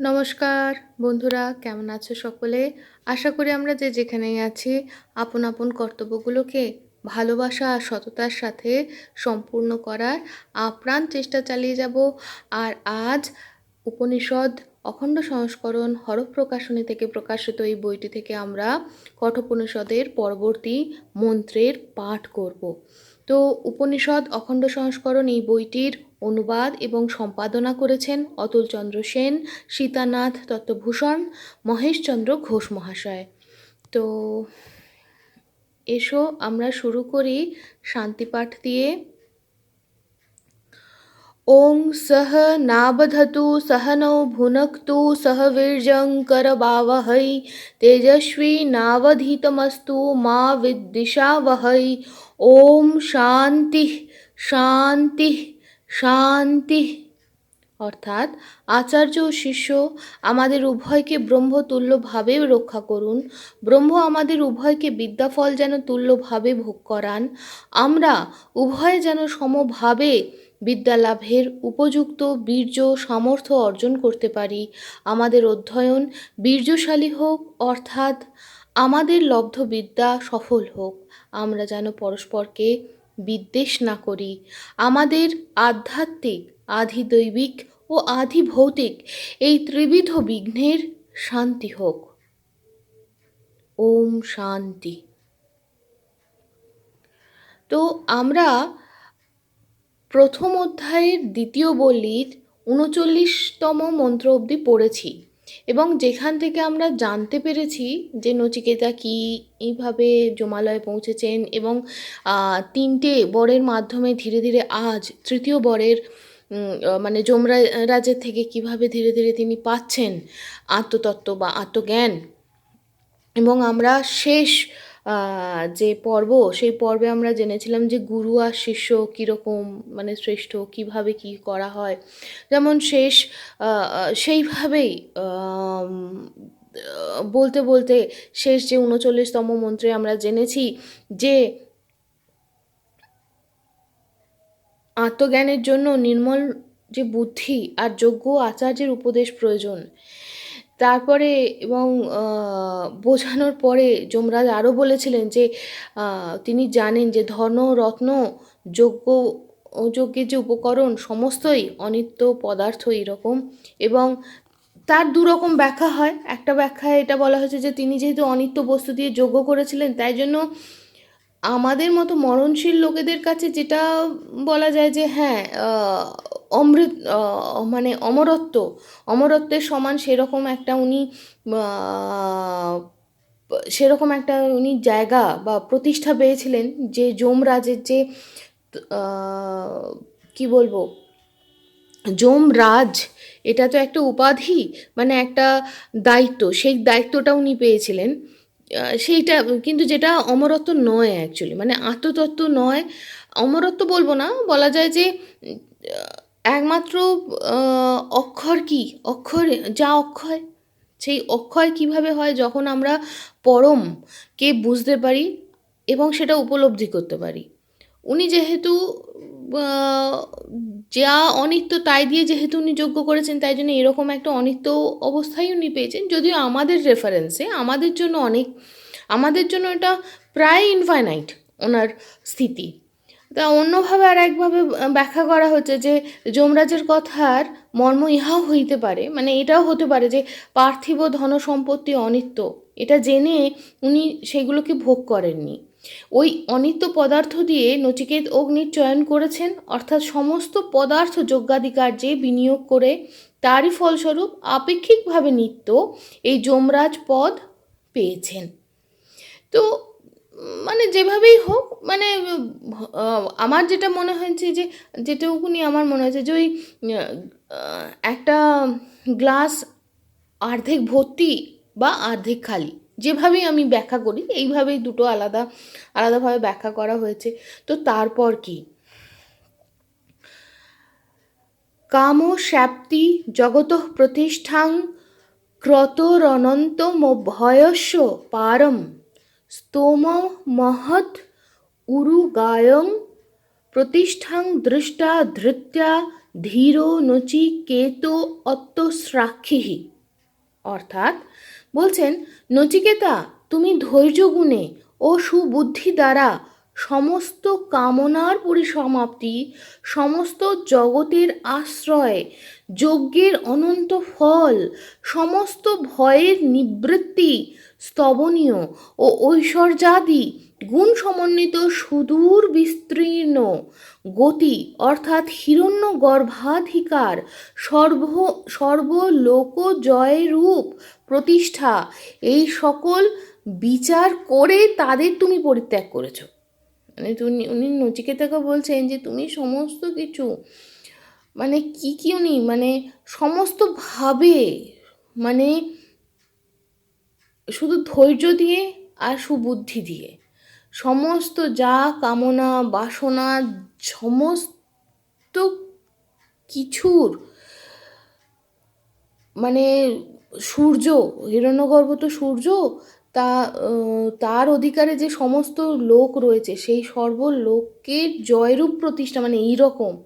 নমস্কার বন্ধুরা, কেমন আছো সকলে? আশা করি আমরা যে যেখানেই আছি, আপন আপন কর্তব্যগুলোকে ভালোবাসা আর সততার সাথে সম্পূর্ণ করার আপ্রাণ চেষ্টা চালিয়ে যাব। আর আজ উপনিষদ অখণ্ড সংস্করণ হরফ প্রকাশনী থেকে প্রকাশিত এই বইটি থেকে আমরা কঠোপনিষদের পরবর্তী মন্ত্রের পাঠ করব। তো উপনিষদ অখণ্ড সংস্করণ এই বইটির অনুবাদ এবং সম্পাদনা করেছেন অতুলচন্দ্র সেন, সীতানাথ দত্তভূষণ মহেশচন্দ্র ঘোষ মহাশয়। তো এসো আমরা শুরু করি শান্তিপাঠ দিয়ে। ওং সহ নাবধতু সহনৌ ভুনক্তু সহ বীর্যং করবাবহৈ তেজস্বী নাবধিতমস্তু মা বিদ্বিষাবহৈ। ওম শান্তি শান্তি। শান্তি। অর্থাৎ আচার্য ও শিষ্য আমাদের উভয়কে ব্রহ্মতুল্যভাবে রক্ষা করুন। ব্রহ্ম আমাদের উভয়কে বিদ্যাফল যেন তুল্যভাবে ভোগ করান। আমরা উভয়ে যেন সমভাবে বিদ্যালাভের উপযুক্ত বীর্য সামর্থ্য অর্জন করতে পারি। আমাদের অধ্যয়ন বীর্যশালী হোক, অর্থাৎ আমাদের লব্ধ বিদ্যা সফল হোক। আমরা যেন পরস্পরকে বিদ্বেষ না করি। আমাদের আধ্যাত্মিক, আধিদৈবিক ও আধি ভৌতিক এই ত্রিবিধ বিঘ্নের শান্তি হোক। ওম শান্তি। তো আমরা প্রথম অধ্যায়ের দ্বিতীয় বলির উনচল্লিশতম মন্ত্র অবধি পড়েছি। এবং যেখান থেকে আমরা জানতে পেরেছি যে নচিকেতা কি এইভাবে জমালয়ে পৌঁছেছেন এবং তিনটে বরের মাধ্যমে ধীরে ধীরে আজ তৃতীয় বরের মানে যমরা রাজের থেকে কীভাবে ধীরে ধীরে তিনি পাচ্ছেন আত্মতত্ত্ব বা আত্মজ্ঞান এবং আমরা শেষ যে পর্ব, সেই পর্বে আমরা জেনেছিলাম যে গুরু আর শিষ্য কীরকম মানে শ্রেষ্ঠ, কীভাবে কি করা হয়। যেমন শেষ সেইভাবেই বলতে বলতে শেষ যে উনচল্লিশতম মন্ত্রে আমরা জেনেছি যে আত্মজ্ঞানের জন্য নির্মল যে বুদ্ধি আর যোগ্য আচার্যের উপদেশ প্রয়োজন। তারপরে এবং বোঝানোর পরে যমরাজ আরও বলেছিলেন যে তিনি জানেন যে ধর্ম, রত্ন, যজ্ঞ যজ্ঞের যে উপকরণ সমস্তই অনিত্য পদার্থ এরকম এবং তার দুরকম ব্যাখ্যা হয়। একটা ব্যাখ্যায় এটা বলা হয়েছে যে তিনি যেহেতু অনিত্য বস্তু দিয়ে যজ্ঞ করেছিলেন, তাই জন্য আমাদের মতো মরণশীল লোকেদের কাছে যেটা বলা যায় যে হ্যাঁ অমৃত মানে অমরত্ব, অমরত্বের সমান সেরকম একটা উনি সেরকম একটা উনি জায়গা বা প্রতিষ্ঠা পেয়েছিলেন যে যমরাজের যে কি বলব, যমরাজ, এটা তো একটা উপাধি মানে একটা দায়িত্ব, সেই দায়িত্বটা উনি পেয়েছিলেন। সেইটা, কিন্তু যেটা অমরত্ব নয় অ্যাকচুয়ালি মানে আত্মতত্ত্ব নয়। অমরত্ব বলব না, বলা যায় যে একমাত্র অক্ষর কি? অক্ষর যা অক্ষয়। সেই অক্ষয় কীভাবে হয় যখন আমরা পরমকে বুঝতে পারি এবং সেটা উপলব্ধি করতে পারি। উনি যেহেতু যা অনিত্য তাই দিয়ে যেহেতু উনি যোগ্য করেছেন, তাই জন্য এরকম একটা অনিত্য অবস্থায় উনি পেয়েছেন। যদিও আমাদের রেফারেন্সে আমাদের জন্য অনেক, আমাদের জন্য এটা প্রায় ইনফাইনাইট ওনার স্থিতি। তা অন্যভাবে আর একভাবে ব্যাখ্যা করা হচ্ছে যে যমরাজের কথার মর্ম ইহাও হইতে পারে। মানে এটাও হতে পারে যে পার্থিব ধন সম্পত্তি অনিত্য, এটা জেনে উনি সেগুলোকে ভোগ করেননি। ওই অনিত্য পদার্থ দিয়ে নচিকেত অগ্নির চয়ন করেছেন, অর্থাৎ সমস্ত পদার্থ যজ্ঞাধিকার্যে বিনিয়োগ করে, তারই ফলস্বরূপ আপেক্ষিকভাবে নিত্য এই যমরাজ পদ পেয়েছেন। তো মানে যেভাবেই হোক মানে আমার যেটা মনে হয়েছে যে, যেটুকুনি আমার মনে হয়েছে যে ওই একটা গ্লাস অর্ধেক ভর্তি বা অর্ধেক খালি, যেভাবেই আমি ব্যাখ্যা করি, এইভাবেই দুটো আলাদা, আলাদাভাবে ব্যাখ্যা করা হয়েছে। তো তারপর কি? কাম শ্যাপ্তি জগত প্রতিষ্ঠাং ক্রতরনন্তম ভয়স্য পারম। স্তোম মহৎ উরুগায়ং প্রতিষ্ঠাং দৃষ্টা ধৃত্যা ধীর নচিকেত অত্যশ্রাক্ষিহি অর্থাৎ বলছেন নচিকেতা তুমি ধৈর্য গুণে ও সুবুদ্ধি দ্বারা সমস্ত কামনার পরিসমাপ্তি, সমস্ত জগতের আশ্রয়, যজ্ঞের অনন্ত ফল, সমস্ত ভয়ের নিবৃত্তি স্তবনীয় ও ঐশ্বর্যাদি গুণ সমন্বিত সুদূর বিস্তীর্ণ গতি, অর্থাৎ হিরণ্য গর্ভাধিকার সর্ব, সর্বলোক জয়রূপ প্রতিষ্ঠা, এই সকল বিচার করে তাদের তুমি পরিত্যাগ করেছ। মানে তুমি উনি নচিকেতাকে বলছেন যে, তুমি সমস্ত কিছু মানে কি কি উনি মানে সমস্তভাবে মানে শুধু ধৈর্য দিয়ে আর সুবুদ্ধি দিয়ে, সমস্ত যা কামনা, বাসনা, সমস্ত কিছুর মানে সূর্য হিরণ্যগর্ভ তো সূর্য তা তার অধিকারে যে সমস্ত লোক রয়েছে, সেই সর্বলোকের জয়রূপ প্রতিষ্ঠা মানে এইরকম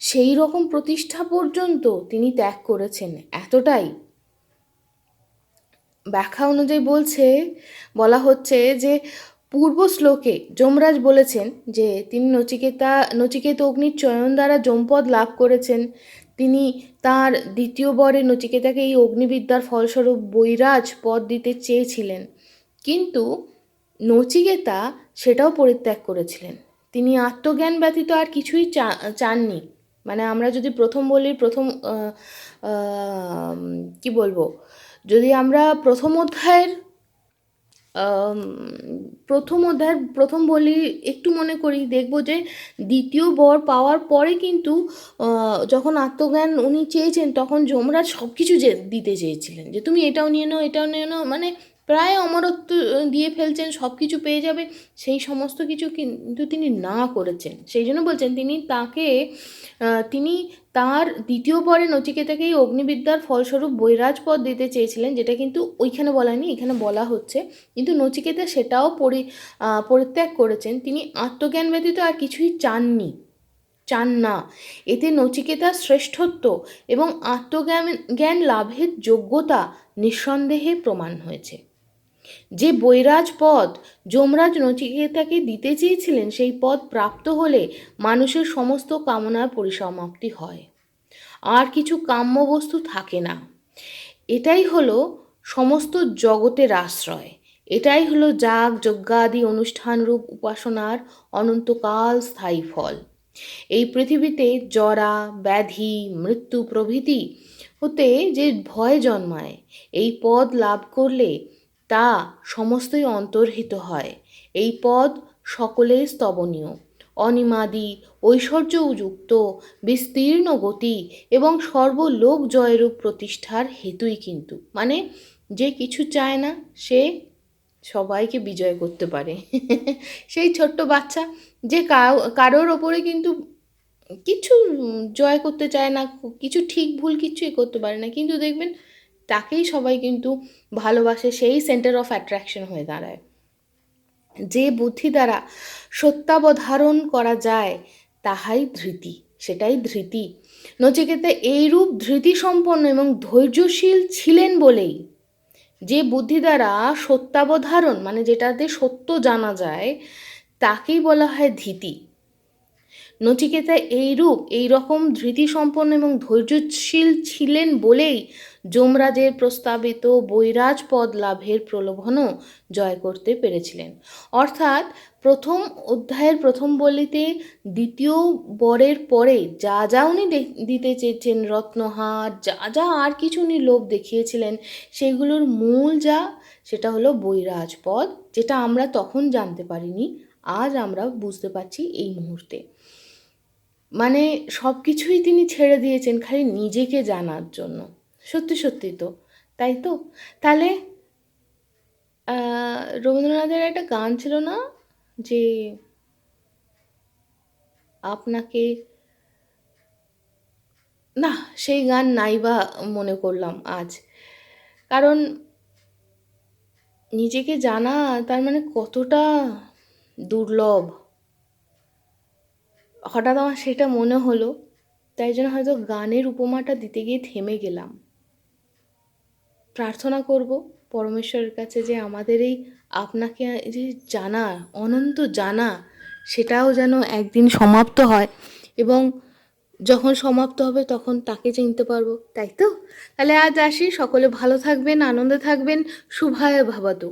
সেই রকম প্রতিষ্ঠা পর্যন্ত তিনি ত্যাগ করেছেন। এতটাই। ব্যাখ্যা অনুযায়ী বলছে, বলা হচ্ছে যে, পূর্ব শ্লোকে যমরাজ বলেছেন যে, তিনি নচিকেতা, নচিকেত অগ্নির চয়ন দ্বারা যমপদ লাভ করেছেন। তিনি তার দ্বিতীয় বরে নচিকেতাকে এই অগ্নিবিদ্যার ফলস্বরূপ বৈরাজ পদ দিতে চেয়েছিলেন। কিন্তু নচিকেতা সেটাও পরিত্যাগ করেছিলেন। তিনি আত্মজ্ঞান ব্যতীত আর কিছুই চাননি। মানে আমরা যদি প্রথম বলি, প্রথম কি বলব? যদি আমরা প্রথম অধ্যায়ের প্রথম অধ্যায়ের প্রথম বলি, একটু মনে করি, দেখব যে দ্বিতীয় বর পাওয়ার পরে কিন্তু যখন আত্মজ্ঞান উনি চেয়েছেন, তখন যমরাজ সব কিছু দিতে চেয়েছিলেন। যে তুমি এটাও নিয়ে নাও, এটাও নিয়ে নাও মানে প্রায় অমরত্ব দিয়ে ফেলছেন সব কিছু পেয়ে যাবে, সেই সমস্ত কিছু কিন্তু তিনি না করেছেন। সেই জন্য বলছেন, তিনি তাকে তিনি তার দ্বিতীয় পরে নচিকেতাকেই অগ্নিবিদ্যার ফলস্বরূপ বৈরাজ পদ দিতে চেয়েছিলেন, যেটা কিন্তু ওইখানে বলা বলানি এখানে বলা হচ্ছে। কিন্তু নচিকেতা সেটাও পরি পরিত্যাগ করেছেন। তিনি আত্মজ্ঞান ব্যতীত আর কিছুই চাননি, চান না। এতে নচিকেতার শ্রেষ্ঠত্ব এবং আত্মজ্ঞান, জ্ঞান লাভের যোগ্যতা নিঃসন্দেহে প্রমাণ হয়েছে। যে বৈরাজ পদ যমরাজ নচিকেতাকে দিতে চেয়েছিলেন, সেই পদ প্রাপ্ত হলে মানুষের সমস্ত কামনার পরিসমাপ্তি হয়। আর কিছু কাম্য বস্তু থাকে না। এটাই হলো সমস্ত জগতের আশ্রয়। এটাই হলো যাগ, যজ্ঞাদি অনুষ্ঠানরূপ উপাসনার অনন্তকাল স্থায়ী ফল। এই পৃথিবীতে জরা, ব্যাধি, মৃত্যু প্রভৃতি হতে যে ভয় জন্মায়, এই পদ লাভ করলে তা সমস্তই অন্তর্হিত হয়। এই পদ সকলেই স্তবনীয়। অনিমাদি, ঐশ্বর্যযুক্ত, বিস্তীর্ণ গতি এবং সর্বলোক জয়রূপ প্রতিষ্ঠার হেতুই কিন্তু। মানে যে কিছু চায় না, সে সবাইকে বিজয় করতে পারে। সেই ছোট্ট বাচ্চা যে কারোর ওপরে কিন্তু কিছু জয় করতে চায় না, কিছু ঠিক ভুল কিছুই করতে পারে না। কিন্তু দেখবেন তাকেই সবাই কিন্তু ভালোবাসে, সেই সেন্টার অফ অ্যাট্রাকশন হয়ে দাঁড়ায়। যে বুদ্ধি দ্বারা সত্যাবধারণ করা যায়, তাহাই ধৃতি, সেটাই ধৃতি। নচিকেতা এইরূপ ধৃতি সম্পন্ন এবং ধৈর্যশীল ছিলেন বলেই যে বুদ্ধি দ্বারা সত্যাবধারণ মানে যেটাতে সত্য জানা যায়, তাকেই বলা হয় ধীতি। নচিকেতা এইরূপ এই রকম ধৃতিসম্পন্ন এবং ধৈর্যশীল ছিলেন বলেই যমরাজের প্রস্তাবিত বৈরাজ পদ লাভের প্রলোভনও জয় করতে পেরেছিলেন। অর্থাৎ প্রথম অধ্যায়ের প্রথম বলিতে দ্বিতীয় বরের পরে যা যা উনি দিতে চেয়েছেন, রত্নহার, যা যা আর কিছু উনি লোভ দেখিয়েছিলেন, সেগুলোর মূল যা, সেটা হলো বৈরাজ পদ, যেটা আমরা তখন জানতে পারিনি, আজ আমরা বুঝতে পারছি এই মুহূর্তে। মানে সব কিছুই তিনি ছেড়ে দিয়েছেন খালি নিজেকে জানার জন্য। সত্যি সত্যি তো। তাই তো? তাহলে রবীন্দ্রনাথের একটা গান ছিল না যে আপনাকে, না, সেই গান নাই বা মনে করলাম আজ। কারণ নিজেকে জানা তার মানে কতটা দুর্লভ। হঠাৎ আমার সেটা মনে হলো, তাই জন্য হয়তো গানের উপমাটা দিতে গিয়ে থেমে গেলাম। প্রার্থনা করব পরমেশ্বরের কাছে যে আমাদের এই আপনাকে যে জানা, অনন্ত জানা, সেটাও যেন একদিন সমাপ্ত হয় এবং যখন সমাপ্ত হবে তখন তাকে চিনতে পারব, তাই তো? তাহলে আজ আসি, সকলে ভালো থাকবেন, আনন্দে থাকবেন, শুভায় ভাবাতো।